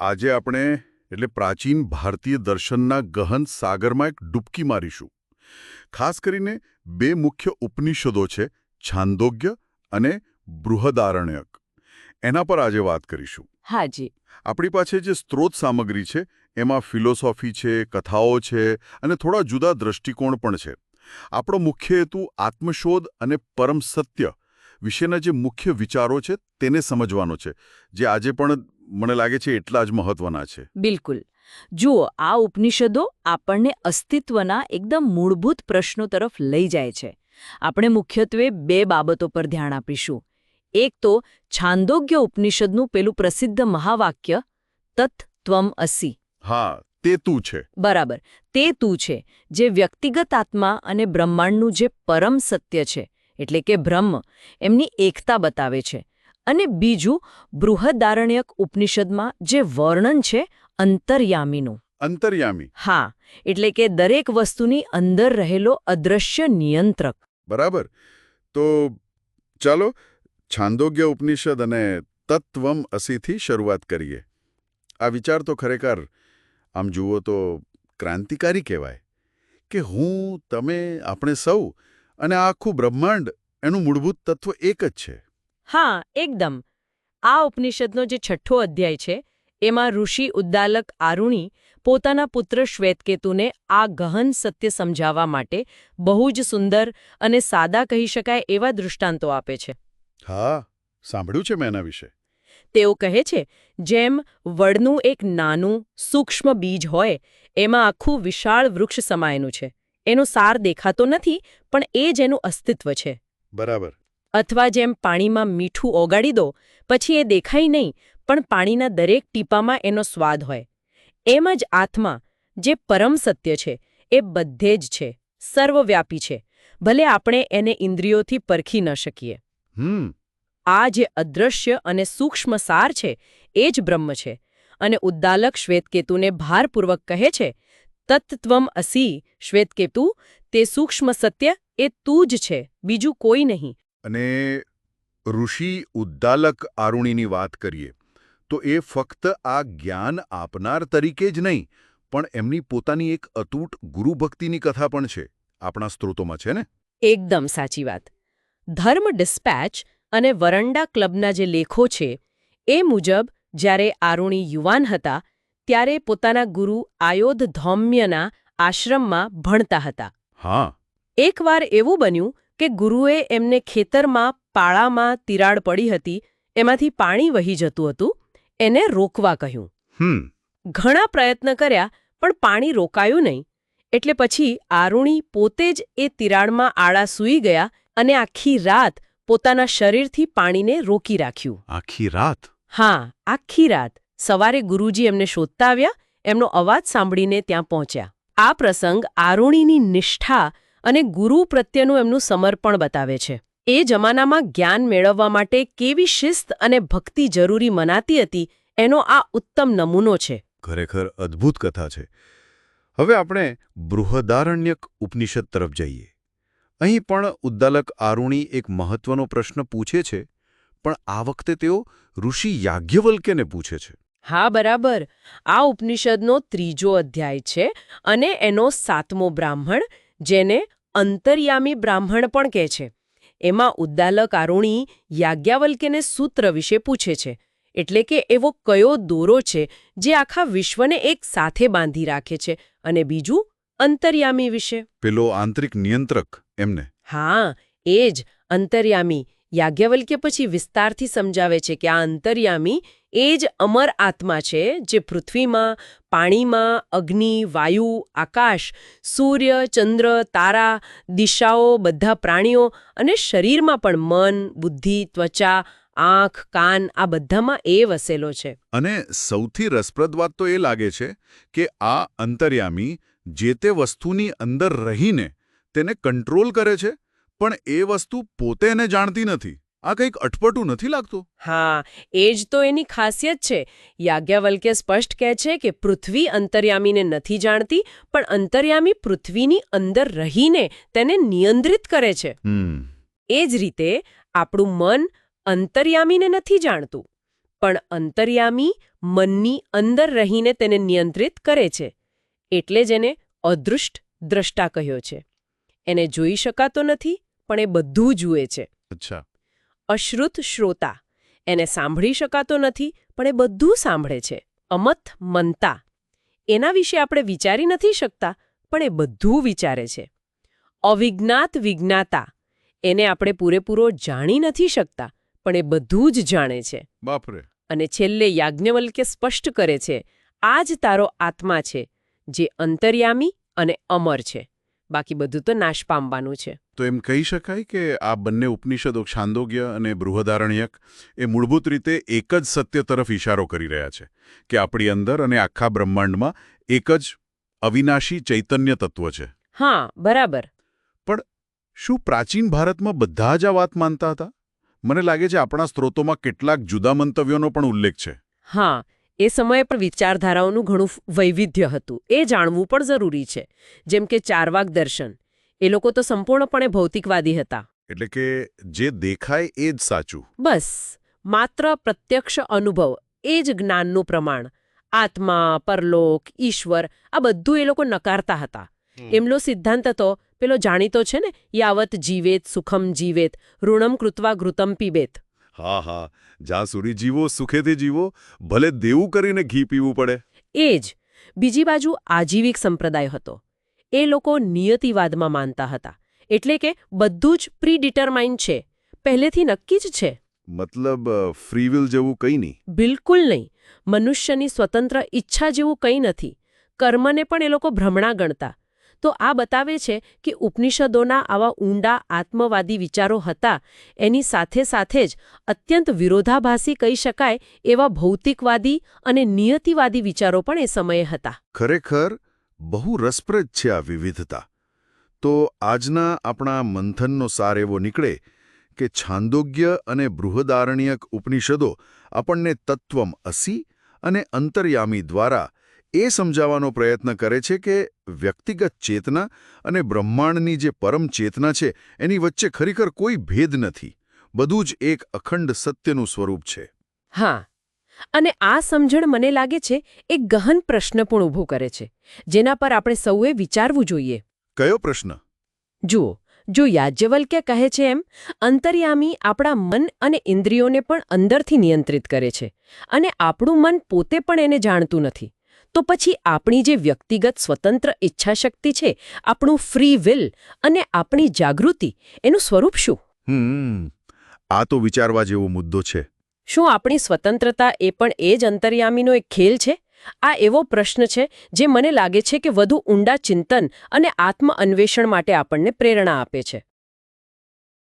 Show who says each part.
Speaker 1: આજે આપણે એટલે પ્રાચીન ભારતીય દર્શનના ગહન સાગરમાં એક ડૂબકી મારીશું. ખાસ કરીને બે મુખ્ય ઉપનિષદો છે છાંદોગ્ય અને બૃહદારણ્યક. એના પર આજે વાત કરીશું.
Speaker 2: હાજી
Speaker 1: આપણી પાસે જે સ્ત્રોત સામગ્રી છે એમાં ફિલોસોફી છે કથાઓ છે અને થોડા જુદા દ્રષ્ટિકોણ પણ છે. આપણો મુખ્ય હેતુ આત્મશોધ અને પરમ સત્ય વિશેના જે મુખ્ય વિચારો છે તેને સમજવાનો છે. જે આજે પણ મને લાગે છે એટલા જ મહત્વના છે.
Speaker 2: બિલકુલ. જુઓ આ ઉપનિષદો આપણને અસ્તિત્વના એકદમ મૂળભૂત પ્રશ્નો તરફ લઈ જાય છે. આપણે મુખ્યત્વે બે બાબતો પર ધ્યાન આપીશું. એક તો છાંદોગ્ય ઉપનિષદનું પેલું પ્રસિદ્ધ મહાવાક્ય તત ત્વમ અસી.
Speaker 1: હા તે તું છે.
Speaker 2: બરાબર. તે તું છે જે વ્યક્તિગત આત્મા અને બ્રહ્માંડનું જે પરમ સત્ય છે એટલે કે બ્રહ્મ એમની એકતા બતાવે છે. અને બીજું બૃહદારણ્યક ઉપનિષદમાં જે વર્ણન છે અંતર્યામીનું.
Speaker 1: અંતર્યામી.
Speaker 2: હા એટલે કે દરેક વસ્તુની અંદર રહેલો અદ્રશ્ય નિયંત્રક.
Speaker 1: બરાબર. તો ચાલો છાંદોગ્ય ઉપનિષદ અને તત્વમ અસીથી શરૂઆત કરીએ. આ વિચાર તો ખરેખર આમ જુઓ તો ક્રાંતિકારી કહેવાય. કે હું તમે આપણે સૌ અને આ આખું બ્રહ્માંડ એનું મૂળભૂત તત્વ એક જ છે.
Speaker 2: હા એકદમ. આ ઉપનિષદનો જે છઠ્ઠો અધ્યાય છે એમાં ઋષિ ઉદ્દાલક આરુણી પોતાના પુત્ર શ્વેતકેતુને આ ગહન સત્ય સમજાવવા માટે બહુ જ સુંદર અને સાદા કહી શકાય એવા દૃષ્ટાંતો આપે છે.
Speaker 1: હા સાંભળ્યું છે મેં એના વિશે.
Speaker 2: તેઓ કહે છે જેમ વડનું એક નાનું સૂક્ષ્મ બીજ હોય એમાં આખું વિશાળ વૃક્ષ સમાયેલું છે. એનો સાર દેખાતો નથી પણ એ જ એનું અસ્તિત્વ છે.
Speaker 1: બરાબર.
Speaker 2: અથવા જેમ પાણીમાં મીઠું ઓગાળી દો પછી એ દેખાય નહીં પણ પાણીના દરેક ટીપામાં એનો સ્વાદ હોય. એમ જ આત્મા જે પરમ સત્ય છે એ બધે જ છે સર્વવ્યાપી છે ભલે આપણે એને ઇન્દ્રિયોથી પરખી ન શકીએ. આ જે અદૃશ્ય અને સૂક્ષ્મ સાર છે એ જ બ્રહ્મ છે અને ઉદ્દાલક શ્વેતકેતુને ભારપૂર્વક કહે છે તત્ત્વમ અસી શ્વેતકેતુ તે સૂક્ષ્મ સત્ય એ તું જ છે બીજું કોઈ નહીં.
Speaker 1: અને ઋષિ ઉદ્દાલક આરુણીની વાત કરીએ તો એ ફક્ત આ જ્ઞાન આપનાર તરીકે જ નહીં પણ એમની પોતાની એક અતૂટ ગુરુભક્તિની કથા પણ છે આપણા સ્ત્રોતોમાં છે ને?
Speaker 2: એકદમ સાચી વાત. ધર્મ ડિસ્પેચ અને વરંડા ક્લબના જે લેખો છે એ મુજબ જ્યારે આરુણી યુવાન હતા ત્યારે પોતાના ગુરુ આયોધ ધૌમ્યના આશ્રમમાં ભણતા હતા.
Speaker 1: હા.
Speaker 2: એકવાર એવું બન્યું કે ગુરુએ એમને ખેતરમાં પાળામાં તિરાડ પડી હતી એમાંથી પાણી વહી જતું હતું એને રોકવા કહ્યું.
Speaker 1: હમ.
Speaker 2: ઘણા પ્રયત્ન કર્યા પણ પાણી રોકાયું નહીં. એટલે પછી આરુણી પોતે જ એ તિરાડમાં આડા સૂઈ ગયા અને આખી રાત પોતાના શરીરથી પાણીને રોકી રાખ્યું.
Speaker 1: આખી રાત?
Speaker 2: હા આખી રાત. સવારે ગુરુજી એમને શોધતા આવ્યા એમનો અવાજ સાંભળીને ત્યાં પહોંચ્યા. આ પ્રસંગ આરુણીની નિષ્ઠા અને ગુરુ પ્રત્યેનું એમનું સમર્પણ બતાવે છે. એ જમાનામાં જ્ઞાન મેળવવા માટે કેવી શિસ્ત અને ભક્તિ જરૂરી મનાતી હતી એનો આ ઉત્તમ નમૂનો છે.
Speaker 1: ખરેખર અદ્ભુત કથા છે. હવે આપણે બૃહદારણ્યક ઉપનિષદ તરફ જઈએ. અહીં પણ ઉદ્દાલક આરુણી એક મહત્વનો પ્રશ્ન પૂછે છે પણ આ વખતે તેઓ ઋષિ યાજ્ઞવલ્કેને પૂછે છે.
Speaker 2: હા બરાબર. આ ઉપનિષદનો ત્રીજો અધ્યાય છે અને એનો સાતમો બ્રાહ્મણ જેને અંતર્યામી બ્રાહ્મણ પણ કહે છે. એમાં ઉદ્દાલક આરુણી યાજ્ઞાવલ્ક્યને સૂત્ર વિશે પૂછે છે એટલે કે એવો કયો દોરો છે જે આખા વિશ્વને એક સાથે બાંધી રાખે છે અને બીજું અંતર્યામી વિશે.
Speaker 1: પેલો આંતરિક નિયંત્રક એમને.
Speaker 2: હા એ જ અંતર્યામી યાજ્ઞવલ્ક્ય પછી વિસ્તારથી સમજાવે છે કે આ અંતર્યામી એ જ અમર આત્મા છે જે પૃથ્વીમાં, પાણીમાં, અગ્નિ, વાયુ, આકાશ, સૂર્ય, ચંદ્ર, તારા, દિશાઓ, બધા પ્રાણીઓ અને શરીરમાં પણ મન, બુદ્ધિ, ત્વચા, આંખ, કાન આ બધામાં એ વસેલો છે.
Speaker 1: અને સૌથી રસપ્રદ વાત તો એ લાગે છે કે આ અંતર્યામી જે તે વસ્તુની અંદર રહીને તેને કંટ્રોલ કરે છે, પણ એ વસ્તુ પોતે જાણતી નથી. આ કંઈક અટપટું નથી લાગતું?
Speaker 2: હા એ જ તો એની ખાસિયત છે. યાજ્ઞવલ્કે સ્પષ્ટ કહે છે કે પૃથ્વી અંતર્યામીને નથી જાણતી પણ અંતર્યામી પૃથ્વીની અંદર રહીને તેને નિયંત્રિત કરે છે. એ જ રીતે આપણું મન અંતર્યામીને નથી જાણતું પણ અંતર્યામી મનની અંદર રહીને તેને નિયંત્રિત કરે છે એટલે જ એને અદૃષ્ટ દ્રષ્ટા કહ્યો છે. એને જોઈ શકાતો નથી પણ એ બધું જુએ છે.
Speaker 1: અચ્છા.
Speaker 2: અશ્રુત શ્રોતા. એને સાંભળી શકાતો નથી પણ એ બધું સાંભળે છે. અમત મનતા એના વિશે આપણે વિચારી નથી શકતા પણ એ બધું વિચારે છે. અવિજ્ઞાત વિજ્ઞાતા. એને આપણે પૂરેપૂરો જાણી નથી શકતા પણ એ બધું જ જાણે છે.
Speaker 1: બાપરે.
Speaker 2: અને છેલ્લે યાજ્ઞવલ્કે સ્પષ્ટ કરે છે આ જ તારો આત્મા છે જે અંતર્યામી અને અમર છે. બાકી બધું તો નાશ પામવાનું છે.
Speaker 3: તો એમ કહી શકાય કે આ બંને ઉપનિષદો છાંદોગ્ય અને બૃહદારણ્યક એ મૂળભૂત રીતે એક જ સત્ય તરફ ઇશારો કરી રહ્યા છે કે આપણી અંદર અને આખા બ્રહ્માંડમાં એક જ અવિનાશી ચૈતન્ય તત્વ છે.
Speaker 2: હા બરાબર.
Speaker 3: પણ શું પ્રાચીન ભારતમાં બધા જ આ વાત માનતા હતા? મને લાગે છે આપણા સ્ત્રોતોમાં કેટલાક જુદા મંતવ્યોનો પણ ઉલ્લેખ છે.
Speaker 2: હા એ સમયે પણ વિચારધારાઓનું ઘણું વૈવિધ્ય હતું. એ જાણવું પણ જરૂરી છે. જેમ કે ચારવાક દર્શન. એ લોકો તો સંપૂર્ણપણે ભૌતિકવાદી હતા.
Speaker 3: એટલે કે જે દેખાય એ જ સાચું.
Speaker 2: બસ. માત્ર પ્રત્યક્ષ અનુભવ એ જ જ્ઞાનનું પ્રમાણ. આત્મા પરલોક ઈશ્વર આ બધું એ લોકો નકારતા હતા. એમનો સિદ્ધાંત હતો પેલો જાણીતો છે ને યાવત જીવેત સુખમ જીવેત ઋણમ કૃત્વા ઘૃતમ પીબેત.
Speaker 3: હા હા. જ્યાં સુધી જીવો સુખેથી જીવો ભલે દેવું કરીને ઘી પીવું પડે.
Speaker 2: એ જ. બીજી બાજુ આજીવિક સંપ્રદાય હતો. એ લોકો નિયતિવાદમાં માનતા હતા. એટલે કે બધું જ પ્રીડિટરમાઇન્ડ છે. પહેલેથી નક્કી જ છે.
Speaker 3: મતલબ ફ્રીવિલ જેવું કંઈ નહીં?
Speaker 2: બિલકુલ નહીં. મનુષ્યની સ્વતંત્ર ઈચ્છા જેવું કંઈ નથી. કર્મને પણ એ લોકો ભ્રમણા ગણતા. તો આ બતાવે છે કે ઉપનિષદોના આવા ઊંડા આત્મવાદી વિચારો હતા. એની સાથે સાથે જ અત્યંત વિરોધાભાસી કહી શકાય એવા ભૌતિકવાદી અને નિયતિવાદી વિચારો પણ એ સમયે હતા.
Speaker 1: ખરેખર બહુ રસપ્રદ છે આ વિવિધતા. તો આજના આપણા મંથનનો સાર એવો નીકળે કે છાંદોગ્ય અને બૃહદારણ્યક ઉપનિષદો આપણને તત્વમ અસી અને અંતર્યામી દ્વારા એ સમજાવવાનો પ્રયત્ન કરે છે કે વ્યક્તિગત ચેતના અને બ્રહ્માંડની જે પરમ ચેતના છે એની વચ્ચે ખરેખર કોઈ ભેદ નથી. બધું જ એક અખંડ સત્યનું સ્વરૂપ છે.
Speaker 2: હા. અને આ સમજણ મને લાગે છે એક ગહન પ્રશ્ન પણ ઊભો કરે છે જેના પર આપણે સૌએ વિચારવું જોઈએ.
Speaker 1: કયો પ્રશ્ન?
Speaker 2: જુઓ જો યાજ્ઞવલ્ક્ય કહે છે એમ અંતર્યામી આપણા મન અને ઇન્દ્રિયોને પણ અંદરથી નિયંત્રિત કરે છે અને આપણું મન પોતે પણ એને જાણતું નથી. તો પછી આપણી જે વ્યક્તિગત સ્વતંત્ર ઈચ્છાશક્તિ છે આપણું ફ્રી વિલ અને આપણી જાગૃતિ એનું સ્વરૂપ શું?
Speaker 1: હમ આ તો વિચારવા જેવો મુદ્દો છે.
Speaker 2: શું આપણી સ્વતંત્રતા એ પણ એ જ અંતર્યામીનો એક ખેલ છે? આ એવો પ્રશ્ન છે જે મને લાગે છે કે વધુ ઊંડા ચિંતન અને આત્મ અન્વેષણ માટે આપણને પ્રેરણા આપે છે.